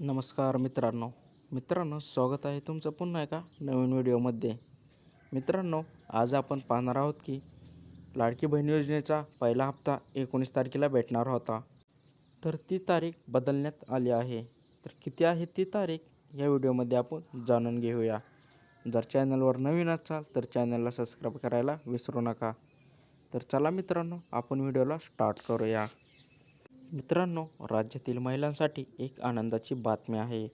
नमस्कार मित्रांनो. मित्रांनो स्वागत आहे तुमचं पुन्हा एका नवीन व्हिडिओमध्ये. मित्रांनो आज आपण पाहणार आहोत की लाडकी बहीण योजनेचा पहिला हप्ता एकोणीस तारखेला भेटणार होता. तर ती तारीख बदलण्यात आली आहे. तर किती आहे ती तारीख या व्हिडिओमध्ये आपण जाणून घेऊया. जर चॅनलवर नवीन असाल तर चॅनलला सबस्क्राईब करायला विसरू नका. तर चला मित्रांनो आपण व्हिडिओला स्टार्ट करूया. मित्रांनो राज्यातील महिलांसाठी एक आनंदाची बातमी आहे.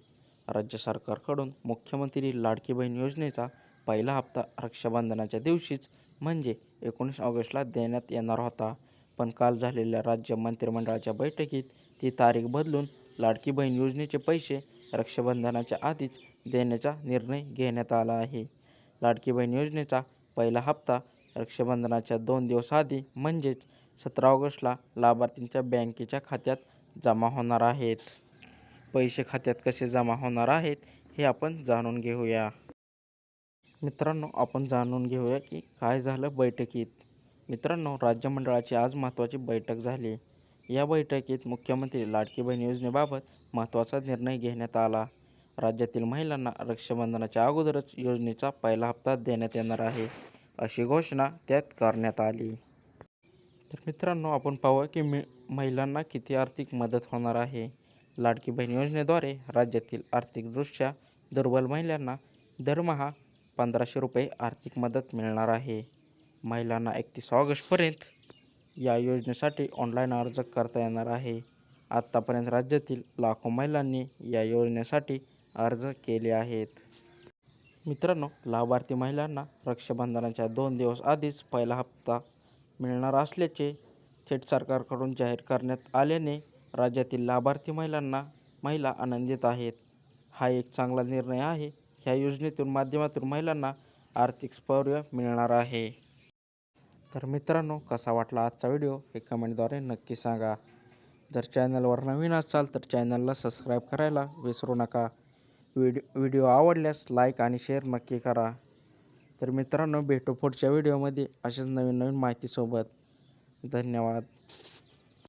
राज्य सरकारकडून मुख्यमंत्री लाडकी बहीण योजनेचा पहिला हप्ता रक्षाबंधनाच्या दिवशीच म्हणजे एकोणीस ऑगस्टला देण्यात येणार होता. पण काल झालेल्या राज्य मंत्रिमंडळाच्या बैठकीत ती तारीख बदलून लाडकी बहीण योजनेचे पैसे रक्षाबंधनाच्या आधीच देण्याचा निर्णय घेण्यात आला आहे. लाडकी बहीण योजनेचा पहिला हप्ता रक्षाबंधनाच्या दोन दिवस आधी म्हणजेच सतरा ऑगस्टला लाभार्थींच्या बँकेच्या खात्यात जमा होणार आहेत. पैसे खात्यात कसे जमा होणार आहेत हे आपण जाणून घेऊया. मित्रांनो आपण जाणून घेऊया की काय झालं बैठकीत. मित्रांनो राज्य मंडळाची आज महत्त्वाची बैठक झाली. या बैठकीत मुख्यमंत्री लाडकी बहीण योजनेबाबत महत्त्वाचा निर्णय घेण्यात आला. राज्यातील महिलांना रक्षाबंधनाच्या अगोदरच योजनेचा पहिला हप्ता देण्यात येणार आहे अशी घोषणा त्यात करण्यात आली. तर मित्रांनो आपण पाहूया की मी महिलांना किती आर्थिक मदत होणार आहे. लाडकी बहीण योजनेद्वारे राज्यातील आर्थिकदृष्ट्या दुर्बल महिलांना दरमहा पंधराशे रुपये आर्थिक मदत मिळणार आहे. महिलांना एकतीस ऑगस्टपर्यंत या योजनेसाठी ऑनलाईन अर्ज करता येणार आहे. आत्तापर्यंत राज्यातील लाखो महिलांनी या योजनेसाठी अर्ज केले आहेत. मित्रांनो लाभार्थी महिलांना रक्षाबंधनाच्या दोन दिवस आधीच पहिला हप्ता मिळणार असल्याचे थेट सरकारकडून जाहीर करण्यात आल्याने राज्यातील लाभार्थी महिलांना महिला आनंदित आहेत. हा एक चांगला निर्णय आहे. ह्या योजनेतून माध्यमातून महिलांना आर्थिक स्थैर्य मिळणार आहे. तर मित्रांनो कसा वाटला आजचा व्हिडिओ हे कमेंटद्वारे नक्की सांगा. जर चॅनलवर नवीन असाल तर चॅनलला सबस्क्राईब करायला विसरू नका. व्हिडिओ व्हिडिओ आवडल्यास लाईक आणि शेअर नक्की करा. तर मित्रांनो भेटू पुढच्या व्हिडिओमध्ये अशाच नवीन नवीन माहितीसोबत. धन्यवाद.